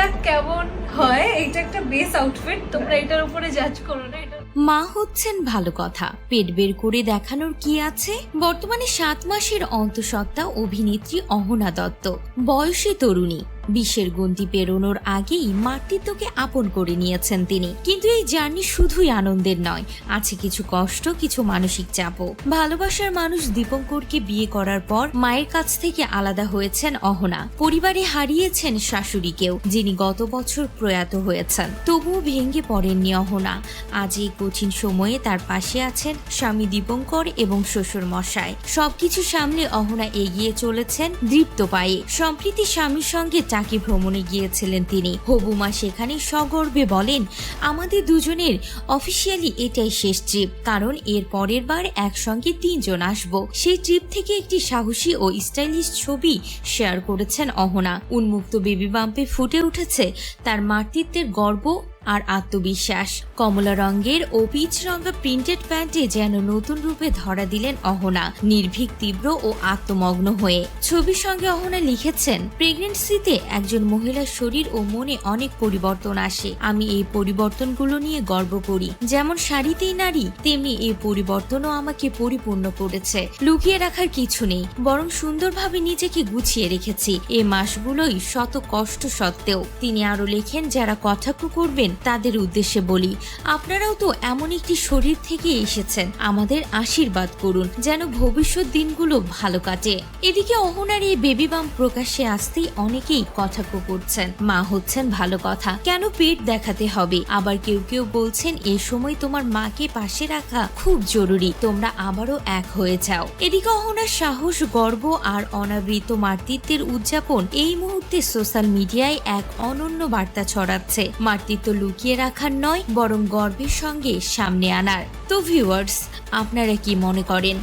যাক কেমন হয় এটা একটা বেস আউটফিট তোমরা এটার উপরে জাজ করো না মা হচ্ছেন ভালো কথা। পেট বের করে দেখানোর কি আছে? বর্তমানে সাত মাসের অন্তঃসত্ত্বা অভিনেত্রী অহনা দত্ত। বয়সী তরুণী। বিশের গন্তি পেরোনোর আগেই মাতৃত্বকে আপন করে নিয়েছেন তিনি। কিন্তু এই জার্নি শুধুই আনন্দের নয়, আছে কিছু কষ্ট, কিছু মানসিক চাপও। ভালোবাসার মানুষ দীপঙ্করকে বিয়ে করার পর মায়ের কাছ থেকে আলাদা হয়েছেন অহনা। পরিবারে হারিয়েছেন শাশুড়িকেও, যিনি গত বছর প্রয়াত হয়েছেন। তবুও ভেঙে পড়েননি অহনা। আজ এই কঠিন সময়ে তার পাশে আছেন স্বামী দীপঙ্কর এবং শ্বশুর মশাই সবকিছু সামলে অহনা এগিয়ে চলেছেন দৃপ্ত পায়ে। সম্প্রীতি স্বামীর সঙ্গে টাকি ভ্রমণে গিয়েছিলেন তিনি। হবুমা সেখানে সগর্বে বলেন, আমাদের দুজনের অফিসিয়ালি এটাই শেষ ট্রিপ কারণ এর পরের বার একসঙ্গে তিনজন আসব। সেই ট্রিপ থেকে একটি সাহসী ও স্টাইলিশ ছবি শেয়ার করেছেন অহনা। উন্মুক্ত বেবি বাম্পে ফুটে উঠেছে তার মাতৃত্বের গর্ব আর আত্মবিশ্বাস। কমলা রঙের ও পিচ রঙা প্রিন্টেড প্যান্টে যেন নতুন রূপে ধরা দিলেন অহনা, নির্ভীক, তীব্র ও আত্মমগ্ন হয়ে। ছবির সঙ্গে অহনা লিখেছেন, প্রেগনেন্সিতে একজন মহিলার শরীর ও মনে অনেক পরিবর্তন আসে। আমি এই পরিবর্তনগুলো নিয়ে গর্ব করি। যেমন শাড়িতেই নারী, তেমনি এই পরিবর্তনও আমাকে পরিপূর্ণ করেছে। লুকিয়ে রাখার কিছু নেই, বরং সুন্দরভাবে নিজেকে গুছিয়ে রেখেছি। এই মাসগুলোই শত কষ্ট সত্ত্বেও। তিনি আরও লেখেন, যারা কটাক্ষ করবেন তাদের উদ্দেশ্যে বলি, আপনারাও তো এমন একটি শরীর থেকে এসেছেন, আমাদের আশীর্বাদ করুন, যেন ভবিষ্যৎ দিনগুলো ভালো কাটে। এদিকে অহনার এই বেবি বাম প্রকাশ্যে আসতেই অনেকেই কটাক্ষ করছেন মা হচ্ছেন ভালো কথা, কেন পেট দেখাতে হবে? আবার কেউ কেউ বলছেন, এ সময় তোমার মাকে পাশে রাখা খুব জরুরি, তোমরা আবারও এক হয়ে যাও। এদিকে অহনার সাহস, গর্ব আর অনাবৃত মাতৃত্বের উদযাপন এই মুহূর্তে সোশ্যাল মিডিয়ায় এক অনন্য বার্তা ছড়াচ্ছে। মাতৃত্ব লুকিয়ে রাখার নয়, বরং গর্বের সঙ্গে সামনে আনার। তো ভিউয়ার্স আপনারা কি মনে করেন,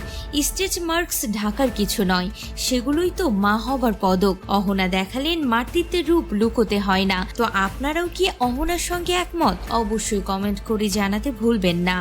স্টেজ মার্কস ঢাকার কিছু নয়, সেগুলোই তো মা হবার পদক। অহনা দেখালেন মাতৃত্বের রূপ লুকোতে হয় না। তো আপনারাও কি অহনার সঙ্গে একমত? অবশ্যই কমেন্ট করে জানাতে ভুলবেন না।